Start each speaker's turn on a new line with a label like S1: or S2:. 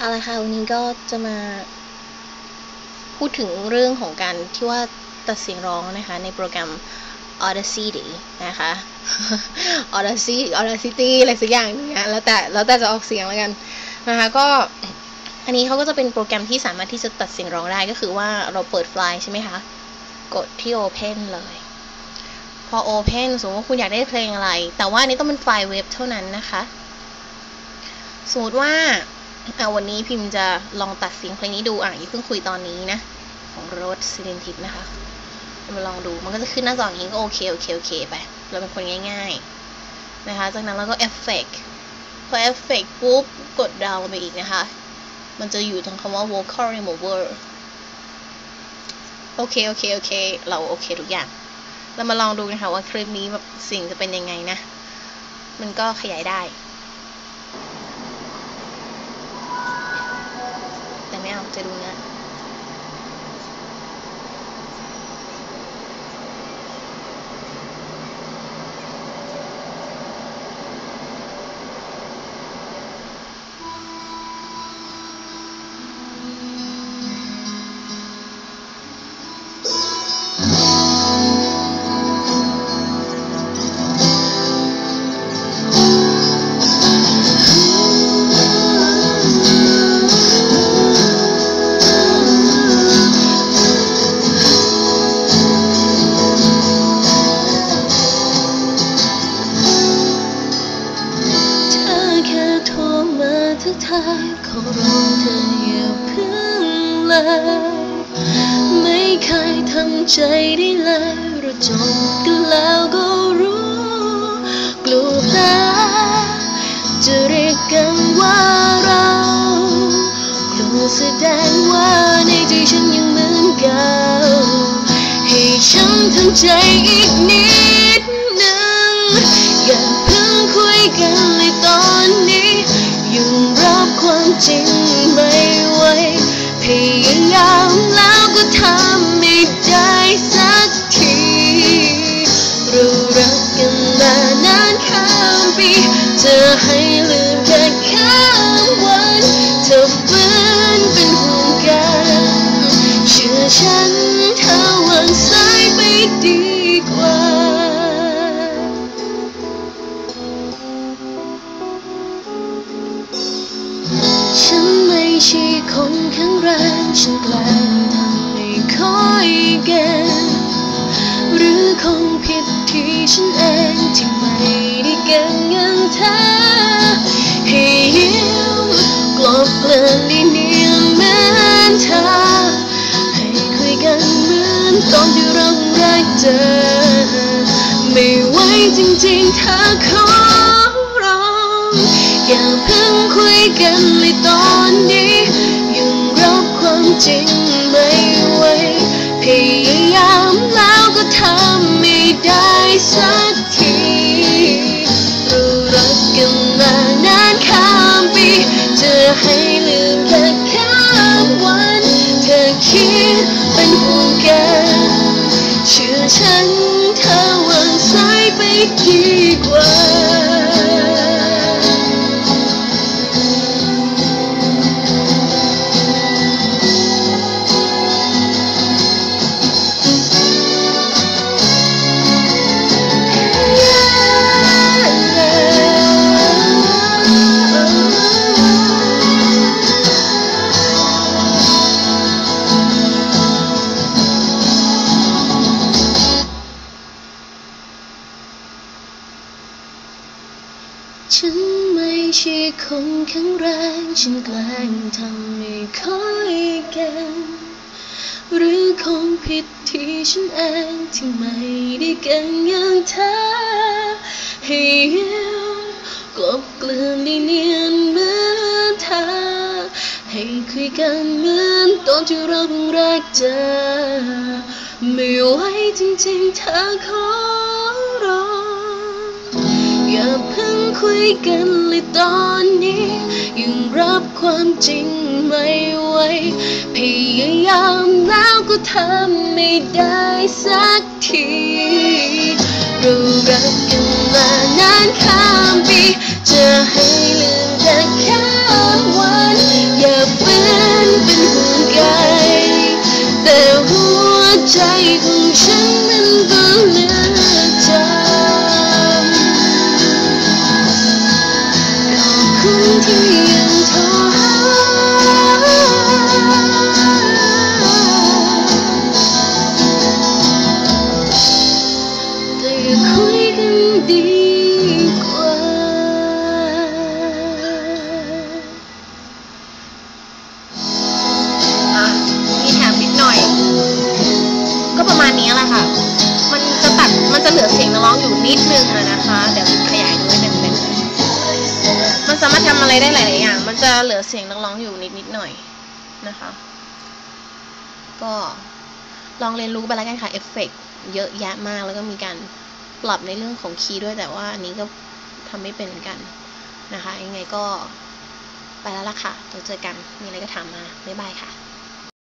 S1: เอาละค่ะวันนี้ก็จะมาพูดถึงเรื่องของการที่ว่าตัดเสียงร้องนะคะ ในโปรแกรม Audacity นะคะ Audacity Audacity อะไรสักอย่างนึงนะแล้วแต่แล้วแต่จะออกเสียงแล้วกันนะคะ ก็อันนี้เขาก็จะเป็นโปรแกรมที่สามารถที่จะตัดเสียงร้องได้ก็คือว่าเราเปิดไฟล์ใช่ไหมคะ กดที่ Open เลย พอ Open สมมติว่าคุณอยากได้เพลงอะไร แต่ว่านนี้ต้องเป็นไฟล์เว็บเท่านั้นนะคะ สมมติว่า อาวันนี้พิมพ์จะลองตัดเสียงเพลงนี้ดูอะอย่าเพิ่งคุยตอนนี้นะ ของโรสซิลินทิปนะคะ มาลองดูมันก็จะขึ้นหน้าจออย่างนี้ก็โอเคโอเคโอเคไป เราเป็นคนง่ายๆนะคะ จากนั้นเราก็เอฟเฟกพอเอฟเฟกปุ๊บกดดาวไปอีกนะคะ มันจะอยู่ตรงคำว่า vocal remover โอเคโอเคโอเค เราโอเคทุกอย่าง เรามาลองดูนะคะว่าคลิปนี้แบบเสิ่งจะเป็นยังไงนะ มันก็ขยายได้ ไม่เอาจะดูเนื้อ
S2: เทักทายขอร้องเธออย่าเพึ่งเลย ไม่เคยทำใจได้เลยเราจบกันแล้วก็รู้ กลัวแพ้จะเรียกกันว่าเรากลัวแสดงว่าในใจฉันยังเหมือนเก่าให้ฉันทำใจอีกนิดหนึ่งอย่าเพิ่งคุยกันเลยตอนน ยังรับความจริงไม่ไหวพยายามแล้วก็ทำไม่ได้สักทีเรารักกันมานานข้ามปีจะให้ลืมแค่ข้ามวันเธอฝืนเป็นห่วงกัน เชื่อฉันเธอวางสายไปดี ก่งหรือคงผิดที่ฉันเองที่ไม่ได้เก่งอย่างเธอให้ยิ้มกลบเกลื่อนได้เนียนเหมือนเธอให้คุยกันเหมือนตอนที่เราแรกเจอไม่ไหวจริงๆเธอขอร้องอย่าเพิ่งคุยกันเลยตอนนี้ยังรับความจริงไม่ไหว พยายามแล้วก็ทำไม่ได้สักทีเรารักกันมานานข้ามปีจะให้ลืมแค่ข้ามวัน เธอคิดเป็นห่วงกันเชื่อฉันเธอวางสายไปดีกว่า ฉันไม่ใช่คนแข็งแรงฉันแกล้งทำไม่ค่อยเก่งหรือคงผิดที่ฉันเองที่ไม่ได้เก่งอย่างเธอให้ยิ้มกลบเกลื่อนได้เนียนเหมือนเธอให้คุยกันเหมือนตอนที่เราเพิ่งแรกเจอไม่ไหวจริงๆเธอขอร้อง คุยกันเลยตอนนี้ ยังรับความจริงไม่ไหวพยายามแล้วก็ทำไม่ได้สักทีเรารักกันมานานข้ามปีจะให้ลืมแต่แค่วันอย่าเป็นเป็น
S1: ห่วงกาแต่หัวใจของฉัน นะคะ เดี๋ยวขยายดูให้เป็นๆมันสามารถทำอะไรได้หลายๆอย่าง มันจะเหลือเสียงนักร้องอยู่นิดนิดๆหน่อยนะคะ ก็ลองเรียนรู้ไปแล้วกันค่ะเอฟเฟกเยอะแยะมากแล้วก็มีการปรับในเรื่องของคีย์ด้วยแต่ว่าอันนี้ก็ทำไม่เป็นเหมือนกันนะคะ ยังไงก็ไปแล้วล่ะค่ะเดี๋ยวเจอกัน มีอะไรก็ถามมา บ๊ายบายค่ะ